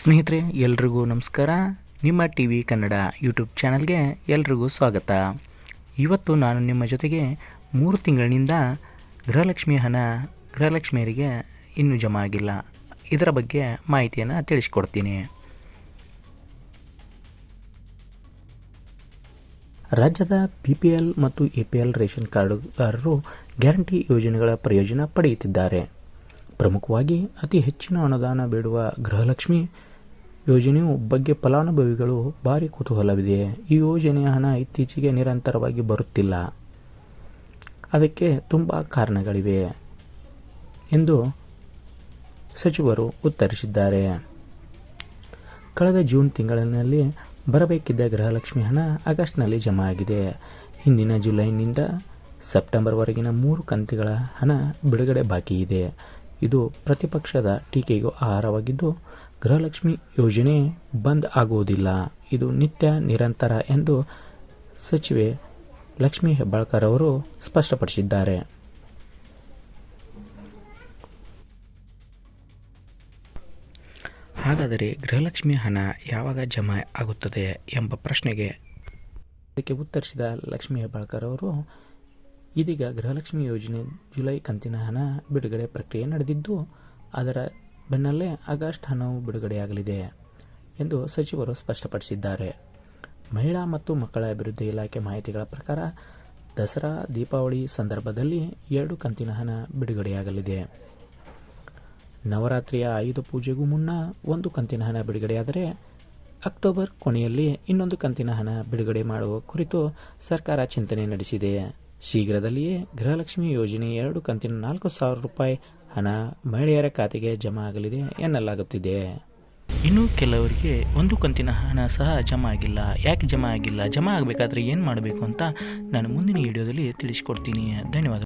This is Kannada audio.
ಸ್ನೇಹಿತರೆ, ಎಲ್ರಿಗೂ ನಮಸ್ಕಾರ. ನಿಮ್ಮ ಟಿ ವಿ ಕನ್ನಡ ಯೂಟ್ಯೂಬ್ ಚಾನಲ್ಗೆ ಎಲ್ರಿಗೂ ಸ್ವಾಗತ. ಇವತ್ತು ನಾನು ನಿಮ್ಮ ಜೊತೆಗೆ ಮೂರು ತಿಂಗಳಿನಿಂದ ಗೃಹಲಕ್ಷ್ಮಿ ಹಣ, ಗೃಹಲಕ್ಷ್ಮಿಯರಿಗೆ ಇನ್ನೂ ಜಮಾ ಆಗಿಲ್ಲ. ಇದರ ಬಗ್ಗೆ ಮಾಹಿತಿಯನ್ನು ತಿಳಿಸ್ಕೊಡ್ತೀನಿ. ರಾಜ್ಯದ ಪಿ ಪಿ ಎಲ್ ಮತ್ತು ಎ ಪಿ ಎಲ್ ರೇಷನ್ ಕಾರ್ಡುಗಾರರು ಗ್ಯಾರಂಟಿ ಯೋಜನೆಗಳ ಪ್ರಯೋಜನ ಪಡೆಯುತ್ತಿದ್ದಾರೆ. ಪ್ರಮುಖವಾಗಿ ಅತಿ ಹೆಚ್ಚಿನ ಅನುದಾನ ಬೇಡುವ ಗೃಹಲಕ್ಷ್ಮಿ ಯೋಜನೆಯು ಬಗ್ಗೆ ಫಲಾನುಭವಿಗಳು ಭಾರಿ ಕುತೂಹಲವಿದೆ. ಈ ಯೋಜನೆಯ ಹಣ ಇತ್ತೀಚೆಗೆ ನಿರಂತರವಾಗಿ ಬರುತ್ತಿಲ್ಲ. ಅದಕ್ಕೆ ತುಂಬ ಕಾರಣಗಳಿವೆ ಎಂದು ಸಚಿವರು ಉತ್ತರಿಸಿದ್ದಾರೆ. ಕಳೆದ ಜೂನ್ ತಿಂಗಳಿನಲ್ಲಿ ಬರಬೇಕಿದ್ದ ಗೃಹಲಕ್ಷ್ಮಿ ಹಣ ಆಗಸ್ಟ್ನಲ್ಲಿ ಜಮಾ ಆಗಿದೆ. ಹಿಂದಿನ ಜುಲೈನಿಂದ ಸೆಪ್ಟೆಂಬರ್ವರೆಗಿನ ಮೂರು ಕಂತಿಗಳ ಹಣ ಬಿಡುಗಡೆ ಬಾಕಿ ಇದೆ. ಇದು ಪ್ರತಿಪಕ್ಷದ ಟೀಕೆಗೂ ಆಹಾರವಾಗಿದ್ದು ಗೃಹಲಕ್ಷ್ಮಿ ಯೋಜನೆ ಬಂದ್ ಆಗುವುದಿಲ್ಲ. ಇದು ನಿತ್ಯ ನಿರಂತರ ಎಂದು ಸಚಿವೆ ಲಕ್ಷ್ಮೀ ಹೆಬ್ಬಾಳ್ಕರ್ ಅವರು ಸ್ಪಷ್ಟಪಡಿಸಿದ್ದಾರೆ. ಹಾಗಾದರೆ ಗೃಹಲಕ್ಷ್ಮಿ ಹಣ ಯಾವಾಗ ಜಮಾ ಆಗುತ್ತದೆ ಎಂಬ ಪ್ರಶ್ನೆಗೆ ಅದಕ್ಕೆ ಉತ್ತರಿಸಿದ ಲಕ್ಷ್ಮೀ ಹೆಬ್ಬಾಳ್ಕರ್ ಅವರು ಇದೀಗ ಗೃಹಲಕ್ಷ್ಮಿ ಯೋಜನೆ ಜುಲೈ ಕಂತಿನ ಹಣ ಬಿಡುಗಡೆ ಪ್ರಕ್ರಿಯೆ ನಡೆದಿದ್ದು, ಅದರ ಬೆನ್ನಲ್ಲೇ ಆಗಸ್ಟ್ ಹಣವು ಬಿಡುಗಡೆಯಾಗಲಿದೆ ಎಂದು ಸಚಿವರು ಸ್ಪಷ್ಟಪಡಿಸಿದ್ದಾರೆ. ಮಹಿಳಾ ಮತ್ತು ಮಕ್ಕಳ ಅಭಿವೃದ್ಧಿ ಇಲಾಖೆ ಮಾಹಿತಿಗಳ ಪ್ರಕಾರ, ದಸರಾ, ದೀಪಾವಳಿ ಸಂದರ್ಭದಲ್ಲಿ ಎರಡು ಕಂತಿನ ಹಣ ಬಿಡುಗಡೆಯಾಗಲಿದೆ. ನವರಾತ್ರಿಯ ಆಯುಧ ಪೂಜೆಗೂ ಮುನ್ನ ಒಂದು ಕಂತಿನ ಹಣ ಬಿಡುಗಡೆಯಾದರೆ, ಅಕ್ಟೋಬರ್ ಕೊನೆಯಲ್ಲಿ ಇನ್ನೊಂದು ಕಂತಿನ ಹಣ ಬಿಡುಗಡೆ ಮಾಡುವ ಕುರಿತು ಸರ್ಕಾರ ಚಿಂತನೆ ನಡೆಸಿದೆ. ಶೀಘ್ರದಲ್ಲಿಯೇ ಗೃಹಲಕ್ಷ್ಮಿ ಯೋಜನೆ ಎರಡು ಕಂತಿನ ನಾಲ್ಕು ಸಾವಿರ ರೂಪಾಯಿ ಹಣ ಮಹಿಳೆಯರ ಖಾತೆಗೆ ಜಮಾ ಆಗಲಿದೆ ಎನ್ನಲಾಗುತ್ತಿದೆ. ಇನ್ನು ಕೆಲವರಿಗೆ ಒಂದು ಕಂತಿನ ಹಣ ಸಹ ಜಮಾ ಆಗಿಲ್ಲ. ಯಾಕೆ ಜಮಾ ಆಗಿಲ್ಲ? ಜಮಾ ಆಗಬೇಕಾದ್ರೆ ಏನು ಮಾಡಬೇಕು ಅಂತ ನಾನು ಮುಂದಿನ ವಿಡಿಯೋದಲ್ಲಿ ತಿಳಿಸ್ಕೊಡ್ತೀನಿ. ಧನ್ಯವಾದ